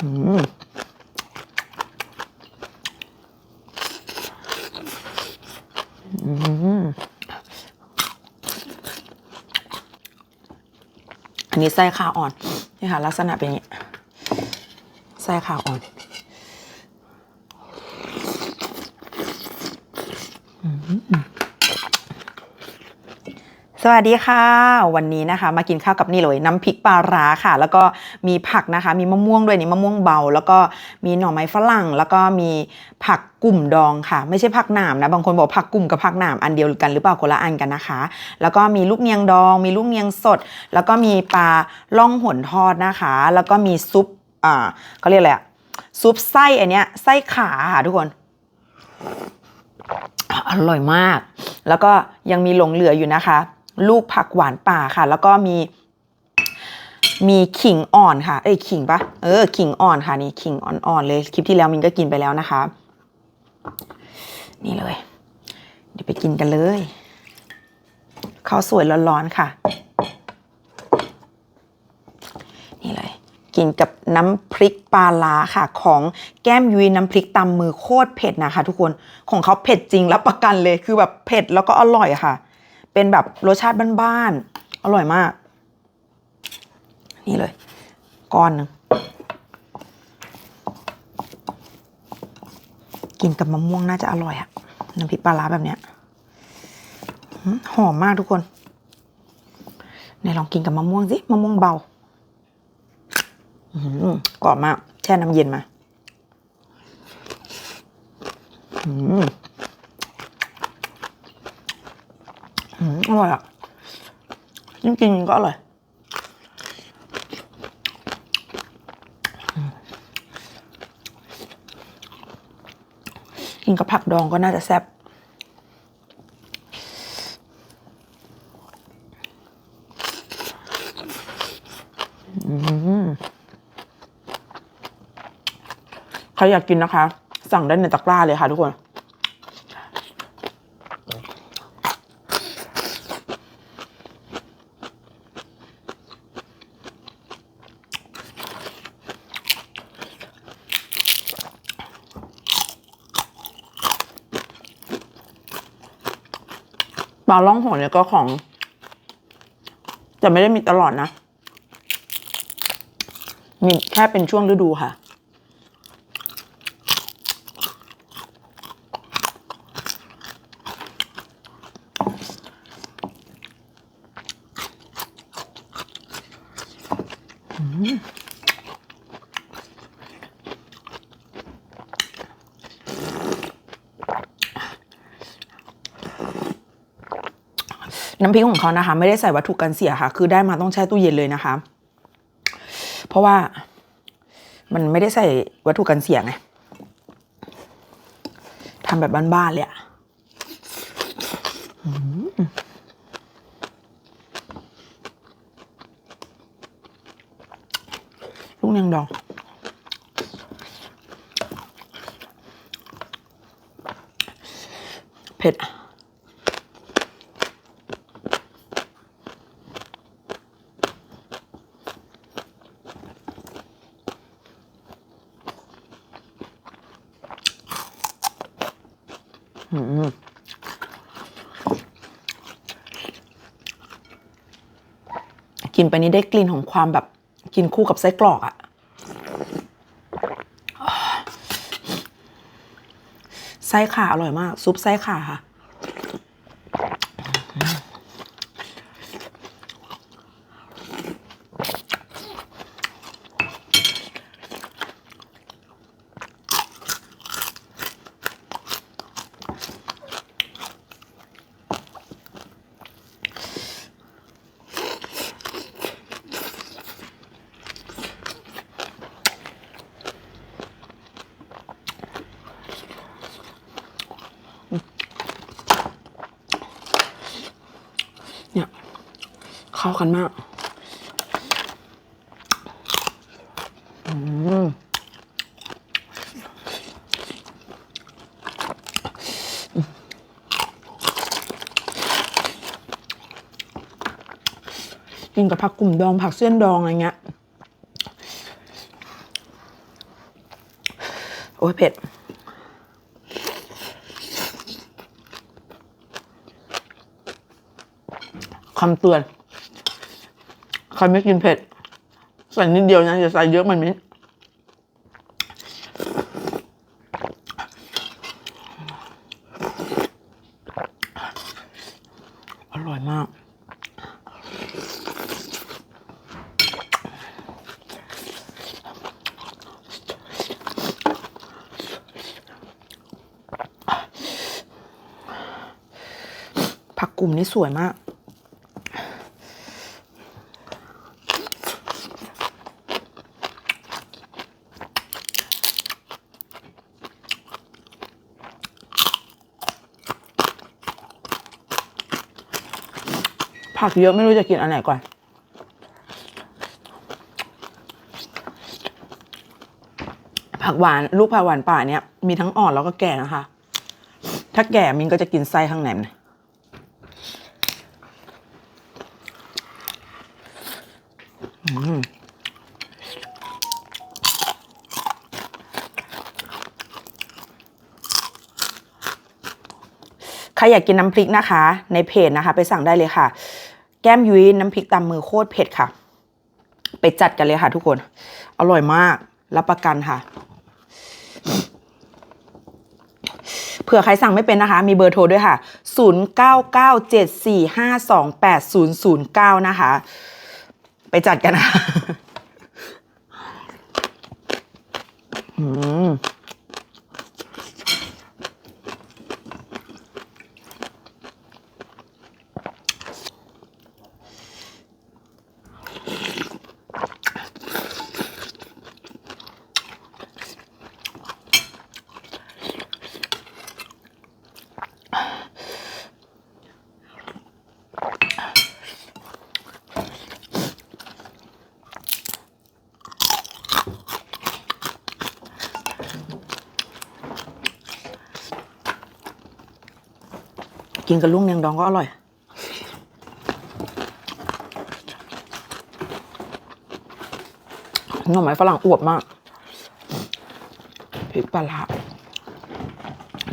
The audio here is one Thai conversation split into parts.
อันนี้ไส้ขาอ่อน นี่ค่ะ ลักษณะเป็นอย่างนี้ ไส้ขาอ่อน สวัสดีค่ะ วันนี้นะคะ มากินข้าวกับนี่เลยน้ำพริกปลาร้าค่ะ แล้วก็มีผักนะคะ มีมะม่วงด้วยนี่มะม่วงเบา แล้วก็มีหน่อไม้ฝรั่ง แล้วก็มีผักกลุ่มดองค่ะ ไม่ใช่ผักหนามนะบางคนบอกผักกลุ่มกับผักหนามอันเดียวกันหรือเปล่าคนละอันกันนะคะ แล้วก็มีลูกเนียงดอง มีลูกเนียงสด แล้วก็มีปลาล่องหนทอดนะคะ แล้วก็มีซุปอ่าเขาเรียกอะไรอะซุปไส้อันเนี้ยไส้ขาค่ะทุกคนอร่อยมาก แล้วก็ยังมีหลงเหลืออยู่นะคะ ลูกผักหวานป่าค่ะ แล้วก็มีมีขิงอ่อนค่ะ เอ้ยขิงปะเออขิงอ่อนค่ะนี่ขิงอ่อนๆเลยคลิปที่แล้วมินก็กินไปแล้วนะคะ นี่เลย เดี๋ยวไปกินกันเลยข้าวสวยร้อนๆค่ะ นี่เลย กินกับน้ำพริกปลาลาค่ะ ของแก้มยุ้ยน้ำพริกตำมือโคตรเผ็ดนะคะ ทุกคนของเขาเผ็ดจริงรับประกันเลยคือแบบเผ็ดแล้วก็อร่อยค่ะ เป็นแบบรสชาติบ้านๆ อร่อยมาก นี่เลย ก้อนนึงกินกับมะม่วงน่าจะอร่อยอะน้ำพริกปลาร้าแบบเนี้ยหอมมากทุกคนไหนลองกินกับมะม่วงสิมะม่วงเบาอกรอบมาก แช่น้ำเย็นมา อืม อร่อยอะจริงๆก็อร่อยกินกับผักดองก็น่าจะแซ่บใครอยากกินนะคะ สั่งได้ในตะกร้าเลยค่ะทุกคน ปลาล่องหนเนี่ยก็ของ จะไม่ได้มีตลอดนะ มีแค่เป็นช่วงฤดูค่ะ น้ำพริกของเขานะคะ ไม่ได้ใส่วัตถุกันเสียค่ะ คือได้มาต้องแช่ตู้เย็นเลยนะคะ เพราะว่ามันไม่ได้ใส่วัตถุกันเสียไงทำแบบบ้านๆเลยอะลูกเนียงดองเผ็ด กินไปนี้ได้กลิ่นของความแบบกินคู่กับไส้กรอกอะไส้ขาอร่อยมาก ซุปไส้ขาค่ะ เข้ากันมากกินกับผักกลุ่มดองผักเส้นดองอะไรเงี้ย โอ้ยเผ็ดคำเตือน ใครไม่กินเผ็ด ใส่นิดเดียวนะอย่าใส่เยอะมันมิดอร่อยมาก ผักกลุ่มนี้สวยมาก ผักเยอะไม่รู้จะกินอันไหนก่อน ผักหวานลูกผักหวานป่าเนี่ย มีทั้งอ่อนแล้วก็แก่นะคะ ถ้าแก่มินก็จะกินไส้ข้างในมันอืมใครอยากกินน้ำพริกนะคะ ในเพจนะคะ ไปสั่งได้เลยค่ะ แก้มยุ้ยน้ำพริกตำมือโคตรเผ็ดค่ะ ไปจัดกันเลยค่ะทุกคน อร่อยมาก รับประกันค่ะ เผื่อใครสั่งไม่เป็นนะคะ มีเบอร์โทรด้วยค่ะ 0 9 9 7 4 5 2 8 0 0 9นะคะ ไปจัดกันนะ อืม กินกับลูกเนียงดองก็อร่อย หน่อไม้ฝรั่งอวบมากพริกปลาร้า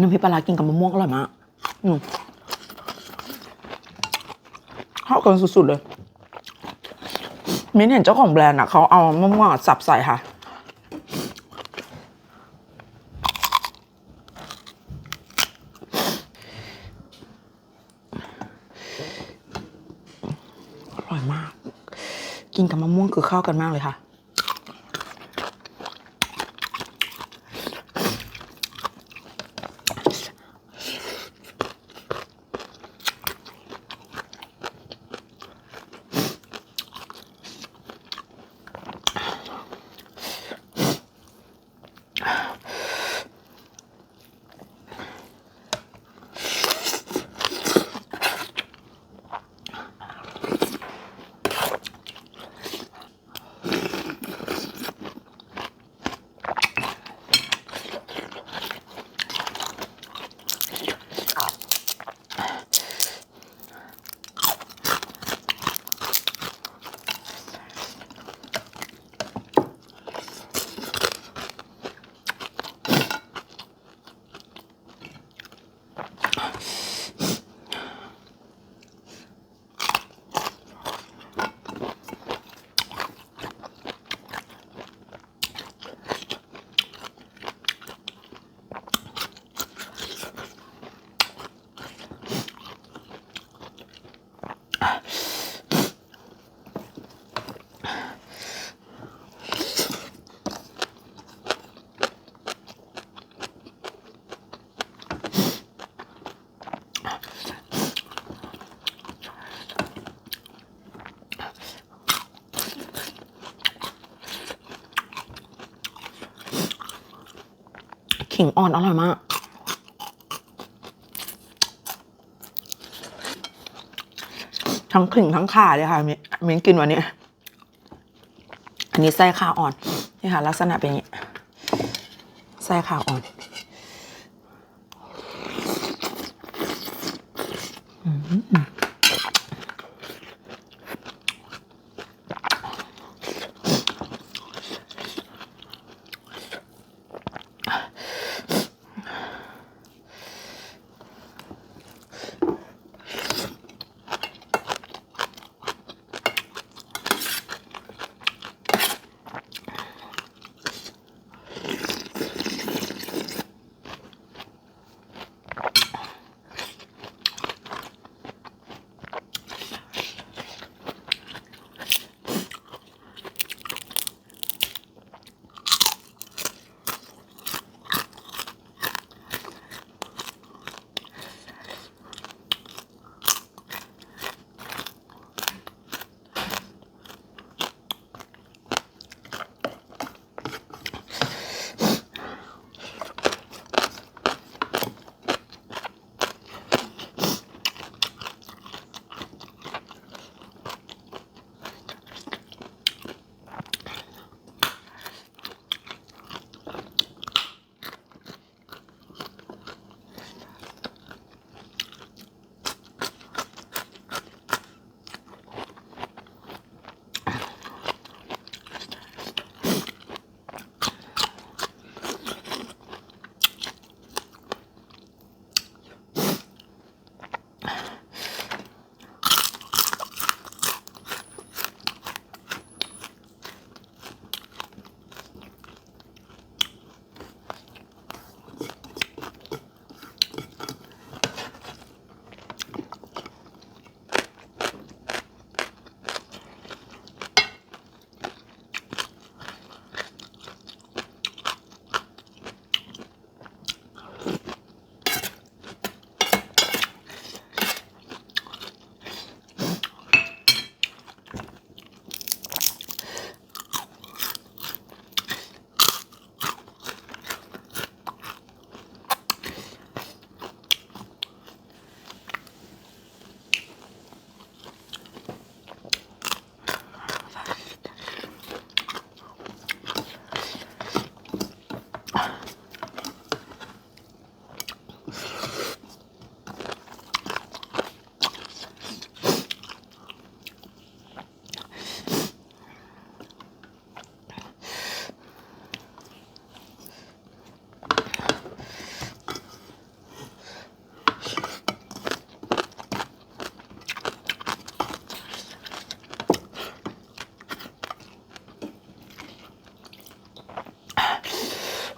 น้ำพริกปลาร้ากินกับมะม่วงอร่อยมาก อืมเข้ากันสุดๆเลย มิ้นเห็นเจ้าของแบรนด์อะ เขาเอามะม่วงสับใส่ค่ะ ร่อยมาก กินกับมะม่วงคือเข้ากันมากเลยค่ะ ขิงอ่อนอร่อยมาก ทั้งขิงทั้งข่าเลยค่ะมิมิ้นกินวันนี้ อันนี้ไส้ข่าอ่อน นี่ค่ะ ลักษณะเป็นอย่างนี้ ไส้ข่าอ่อน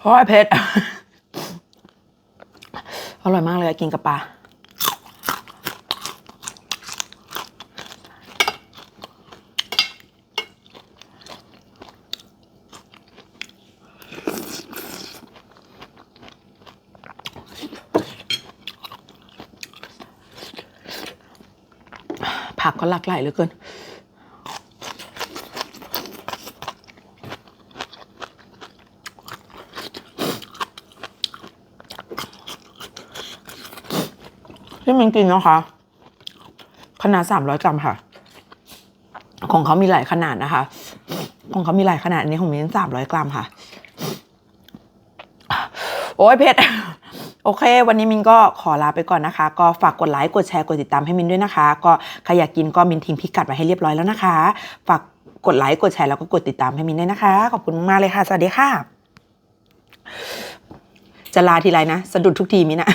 เพราะเผ็ด อร่อยมากเลยกินกับปลาผักก็หลากหลายเหลือเกิน ที่มันกินนะคะขนาดสามร้อยกรัมค่ะ ของเขามีหลายขนาดนะคะ ของเขามีหลายขนาดอันนี้ของมินสามร้อยกรัมค่ะ โอ้ยเผ็ดโอเค วันนี้มินก็ขอลาไปก่อนนะคะ ก็ฝากกดไลค์กดแชร์กดติดตามให้มินด้วยนะคะ ก็ใครอยากกินก็มินทิ้งพิกัดไว้ให้เรียบร้อยแล้วนะคะ ฝากกดไลค์กดแชร์แล้วก็กดติดตามให้มินด้วยนะคะ ขอบคุณมากเลยค่ะ สวัสดีค่ะ จะลาทีไรนะ สะดุดทุกทีมินอะ